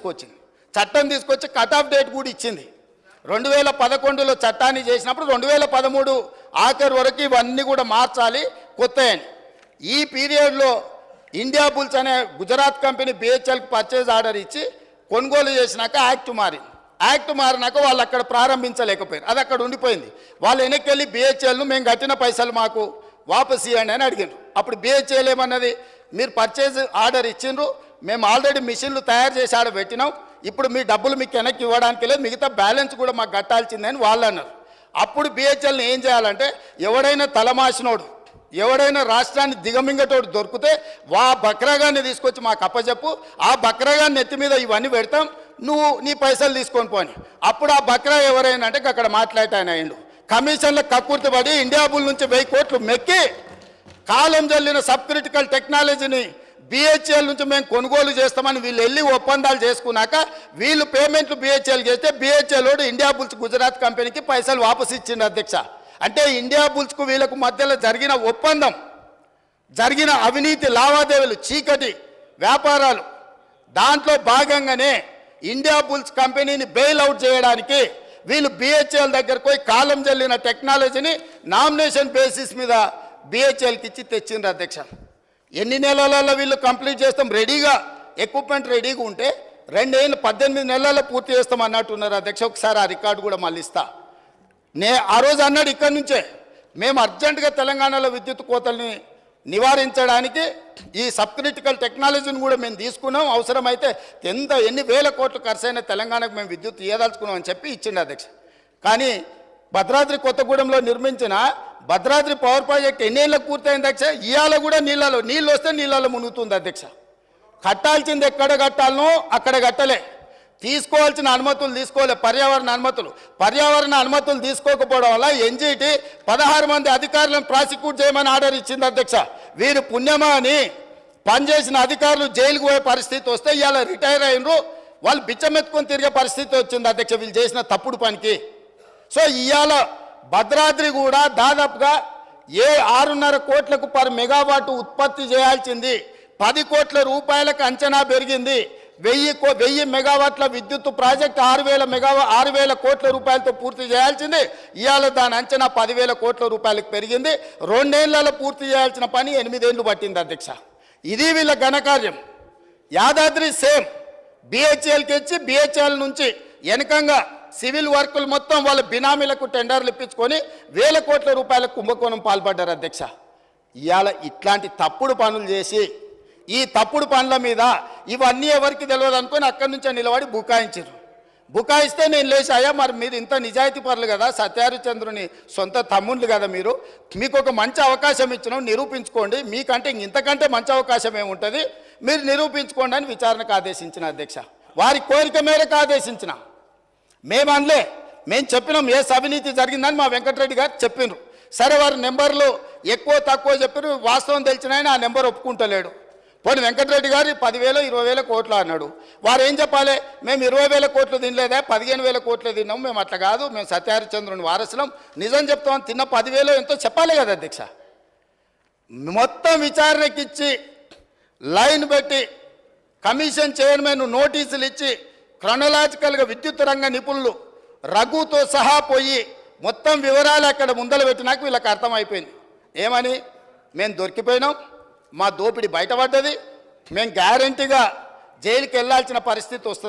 తీసుకొచ్చింది. చట్టం తీసుకొచ్చి కట్ ఆఫ్ డేట్ కూడా ఇచ్చింది. రెండు వేల పదకొండులో చట్టాన్ని చేసినప్పుడు రెండు వేల పదమూడు ఆఖరి వరకు ఇవన్నీ కూడా మార్చాలి కొత్త అని ఈ పీరియడ్లో ఇండియా బుల్స్ అనే గుజరాత్ కంపెనీ బిహెచ్ఎల్కి పర్చేజ్ ఆర్డర్ ఇచ్చి కొనుగోలు చేసినాక యాక్ట్ మారింది. యాక్ట్ మారినాక వాళ్ళు అక్కడ ప్రారంభించలేకపోయారు. అది అక్కడ ఉండిపోయింది. వాళ్ళు వెనక్కి వెళ్ళి బిహెచ్ఎల్ను మేము కట్టిన పైసలు మాకు వాపస్ ఇవ్వండి అని అడిగారు అప్పుడు బిహెచ్ఎల్ ఏమన్నది? మీరు పర్చేజ్ ఆర్డర్ ఇచ్చిండ్రు మేము ఆల్రెడీ మిషన్లు తయారు చేసి ఆడ పెట్టినాం. ఇప్పుడు మీ డబ్బులు మీకు వెనక్కి ఇవ్వడానికి లేదు. మిగతా బ్యాలెన్స్ కూడా మాకు కట్టాల్సిందని వాళ్ళు అన్నారు. అప్పుడు బిహెచ్ఎల్ని ఏం చేయాలంటే ఎవడైనా తలమాసినోడు ఎవడైనా రాష్ట్రాన్ని దిగమింగటోడు దొరికితే వా బక్రాగాన్ని తీసుకొచ్చి మాకు అప్పచెప్పు ఆ బక్రాగాన్ని నెత్తి మీద ఇవన్నీ పెడతాం. నువ్వు నీ పైసలు తీసుకొని పోని. అప్పుడు ఆ బక్రా ఎవరైనా అంటే అక్కడ మాట్లాడటాయన అయిండు. కమిషన్ల కక్కుర్తి పడి ఇండియా బుల్ నుంచి వెయ్యి కోట్లు మెక్కి కాలం జల్లిన సబ్ క్రిటికల్ టెక్నాలజీని బిహెచ్ఎల్ నుంచి మేము కొనుగోలు చేస్తామని వీళ్ళు వెళ్ళి ఒప్పందాలు చేసుకున్నాక వీళ్ళు పేమెంట్లు బిహెచ్ఎల్ చేస్తే బిహెచ్ఎల్ వాడు ఇండియా బుల్స్ గుజరాత్ కంపెనీకి పైసలు వాపసు ఇచ్చింది అధ్యక్ష. అంటే ఇండియా బుల్స్కు వీళ్ళకు మధ్యలో జరిగిన ఒప్పందం జరిగిన అవినీతి లావాదేవీలు చీకటి వ్యాపారాలు దాంట్లో భాగంగానే ఇండియా బుల్స్ కంపెనీని బెయిల్ అవుట్ చేయడానికి వీళ్ళు బిహెచ్ఎల్ దగ్గరకు పోయి కాలం జల్లిన టెక్నాలజీని నామినేషన్ బేసిస్ మీద బిహెచ్ఎల్కి ఇచ్చి తెచ్చిండ్రు అధ్యక్ష. ఎన్ని నెలలలో వీళ్ళు కంప్లీట్ చేస్తాం? రెడీగా ఎక్విప్మెంట్ రెడీగా ఉంటే రెండేళ్ళు పద్దెనిమిది నెలల్లో పూర్తి చేస్తాం అన్నట్టున్నారు అధ్యక్ష. ఒకసారి ఆ రికార్డు కూడా మళ్ళీ ఇస్తా. నే ఆ రోజు అన్నాడు ఇక్కడి నుంచే మేము అర్జెంటుగా తెలంగాణలో విద్యుత్ కోతల్ని నివారించడానికి ఈ సబ్ క్రిటికల్ టెక్నాలజీని కూడా మేము తీసుకున్నాం. అవసరమైతే ఎంత ఎన్ని వేల కోట్లు ఖర్చు అయినా తెలంగాణకు మేము విద్యుత్ ఇవ్వదలుచుకున్నాం అని చెప్పి ఇచ్చిండు అధ్యక్ష. కానీ భద్రాద్రి కొత్తగూడెంలో నిర్మించిన భద్రాద్రి పవర్ ప్రాజెక్ట్ ఎన్నేళ్ళకు పూర్తయింది అధ్యక్ష? ఇవాళ కూడా నీళ్ళలో నీళ్ళు వస్తే నీళ్ళలో మునుగుతుంది అధ్యక్ష. కట్టాల్సింది ఎక్కడ కట్టాలనో అక్కడ కట్టలే. తీసుకోవాల్సిన అనుమతులు తీసుకోలే పర్యావరణ అనుమతులు. పర్యావరణ అనుమతులు తీసుకోకపోవడం వల్ల ఎన్జీటీ పదహారు మంది అధికారులను ప్రాసిక్యూట్ చేయమని ఆర్డర్ ఇచ్చింది అధ్యక్ష. వీరు పుణ్యమా అని పనిచేసిన అధికారులు జైలుకు పోయే పరిస్థితి వస్తే ఇవాళ రిటైర్ అయినరు. వాళ్ళు బిచ్చమెత్తుకొని తిరిగే పరిస్థితి వచ్చింది అధ్యక్ష వీళ్ళు చేసిన తప్పుడు పనికి. సో ఇవాళ భద్రాద్రి కూడా దాదాపుగా ఏ ఆరున్నర కోట్లకు పర్ మెగావాట్ ఉత్పత్తి చేయాల్సింది. పది కోట్ల రూపాయలకు అంచనా పెరిగింది. వెయ్యి కో వెయ్యి మెగావాట్ల విద్యుత్ ప్రాజెక్ట్ ఆరు వేల మెగావా ఆరు వేల కోట్ల రూపాయలతో పూర్తి చేయాల్సింది. ఇవాళ దాని అంచనా పదివేల కోట్ల రూపాయలకు పెరిగింది. రెండేళ్ళలో పూర్తి చేయాల్సిన పని ఎనిమిదేళ్ళు పట్టింది అధ్యక్ష. ఇది వీళ్ళ ఘనకార్యం. యాదాద్రి సేమ్. బిహెచ్ఎల్కి ఇచ్చి బిహెచ్ఎల్ నుంచి వెనకంగా సివిల్ వర్కులు మొత్తం వాళ్ళ బినామీలకు టెండర్లు ఇప్పించుకొని వేల కోట్ల రూపాయల కుంభకోణం పాల్పడ్డారు అధ్యక్ష. ఇవాళ ఇట్లాంటి తప్పుడు పనులు చేసి ఈ తప్పుడు పనుల మీద ఇవన్నీ ఎవరికి తెలియదు అనుకొని అక్కడి నుంచే నిలబడి బుకాయించారు. బుకాయిస్తే నేను లేచి అయ్యా మరి మీరు ఇంత నిజాయితీ పరులు కదా సత్యారుచంద్రుని సొంత తమ్ముళ్ళు కదా మీరు మీకు ఒక మంచి అవకాశం ఇచ్చినాం నిరూపించుకోండి మీకంటే ఇంతకంటే మంచి అవకాశం ఏముంటుంది మీరు నిరూపించుకోండి అని విచారణకు ఆదేశించిన అధ్యక్ష. వారి కోరిక మేరకు ఆదేశించిన. మేము అనలే మేము చెప్పినాం ఏ అవినీతి జరిగిందని మా వెంకటరెడ్డి గారు చెప్పిండ్రు సరే వారి నెంబర్లు ఎక్కువ తక్కువ చెప్పిన వాస్తవం తెలిసిన ఆయన ఆ నెంబర్ ఒప్పుకుంటలేడు. పోనీ వెంకటరెడ్డి గారు పదివేలు ఇరవై వేల కోట్లు అన్నాడు. వారు ఏం చెప్పాలి? మేము ఇరవై వేల కోట్లు తినలేదా పదిహేను వేల కోట్లు తిన్నాము మేము అట్లా కాదు. మేము సత్యహరిచంద్రుని వారసులం. నిజం చెప్తాం తిన్న పదివేలు ఎంతో చెప్పాలి కదా అధ్యక్ష. మొత్తం విచారణకిచ్చి లైన్ పెట్టి కమిషన్ చైర్మన్ నోటీసులు ఇచ్చి క్రొనలాజికల్గా విద్యుత్ రంగ నిపుణులు రఘుతో సహా పోయి మొత్తం వివరాలు అక్కడ ముందలు పెట్టినాక వీళ్ళకి అర్థమైపోయింది. ఏమని? మేము దొరికిపోయినాం మా దోపిడి బయటపడ్డది మేము గ్యారంటీగా జైలుకి వెళ్ళాల్సిన పరిస్థితి వస్తుంది.